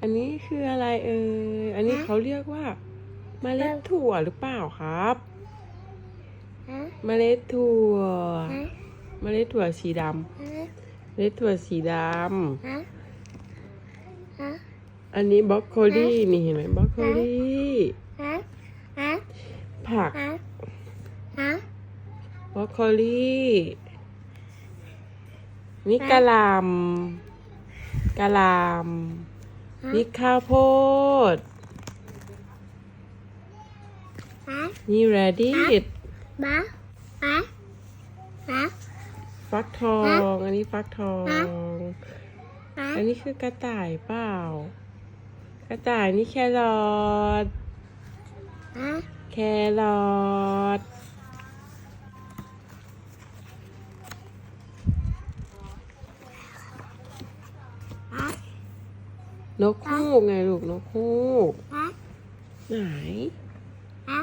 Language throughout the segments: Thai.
อันนี้คืออะไรเอ่ย อันนี้ฮะเขาเรียกว่าเมล็ดถั่วหรือเปล่าครับฮะเมล็ดถั่วฮะเมล็ดถั่วสีดำฮะเมล็ดถั่วสีดฮะฮะำอันนี้บรอกโคลีนี่เห็นไหมบรอกโคลีฮะฮะผักฮะฮะบรอกโคลีนี่กะหล่ำกะหล่ำ นี่ข้าวโพดฮะนี่แรดิชบ้าฮะฮะฟักทอง อันนี้ฟักทองฮะฮะอันนี้คือกระต่ายเปล่า กระต่ายนี่แครอทฮะแครอท ฮะ นกฮูกไงลูกนกฮูกฮะไหนฮะ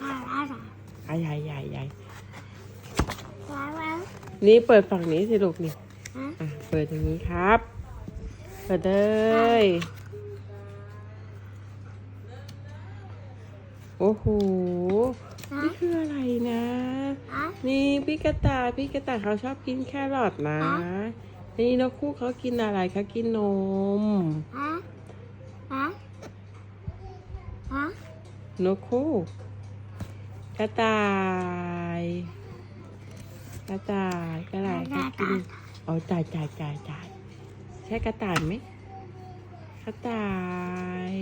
ฮะฮะอะใหญ่ใหญ่ใหญ่ฮะฮะนี่เปิดฝั่งนี้สิลูกนี่ฮะอะเปิดอย่างนี้ครับ เปิดเลยโอ้โห นี่คืออะไรนะฮะนี่พี่กระต่ายพี่กระต่ายเขาชอบกินแครอทนะอ๋อ นี่นกคู่เขากินอะไรเขากินนมฮะฮะฮะนกคู่กระต่ายกระต่ายกระต่ายเขากินอ๋อจ่ายจ่ายจ่ายจ่ายใช่กระต่ายไหมกระต่าย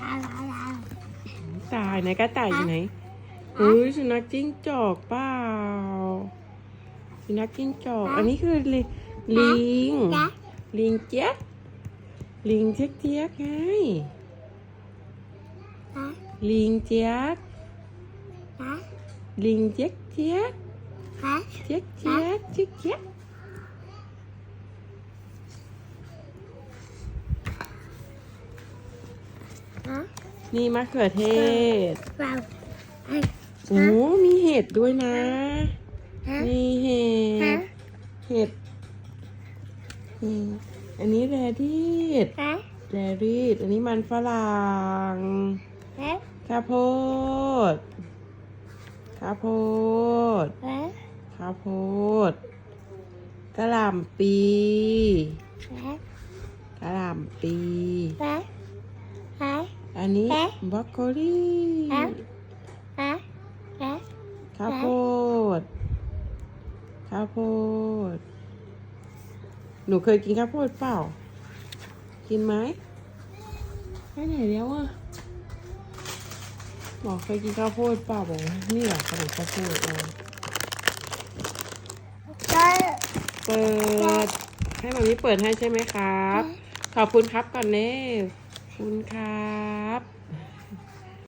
ฮะฮะตายไหนกระต่ายอยู่ไหน เฮ้ยสุนัขจิ้งจอกเปล่า สุนัขจิ้งจอก อันนี้คือลิลิงฮะลิงเจ๊ยกลิงเจ๊ยกเจ๊ยกไงฮะลิงเจ๊ยกฮะลิงเจ๊ยกเจ๊ยกฮะเจ๊ยกเจ๊ยกเจ๊ยกเจ๊ยกฮะนี่มะเขือเทศเราฮะ โอ้มีเห็ดด้วยนะฮะนี่เห็ฮะดเห็ดนี่อันนี้แรดิชฮะแรดิชอันนี้มันฝรั่งฮะข้าวโพด ข้าวโพดฮะข้าวโพดกระหล่ำปีฮะกระหล่ำปีฮะฮะอันนี้เอ๊ะบรอกโคลีฮะฮะฮะ ข้าวโพด ข้าวโพด หนูเคยกินข้าวโพดเปล่า กินไหมไปไหนแล้วอะบอกเคยกินข้าวโพดเปล่าบอกว่านี่เหรอขนมข้าวโพดเออก็เปิด ให้แบบนี้เปิดให้ใช่ไหมครับ ขอบคุณครับก่อนเน่ขอบคุณครับ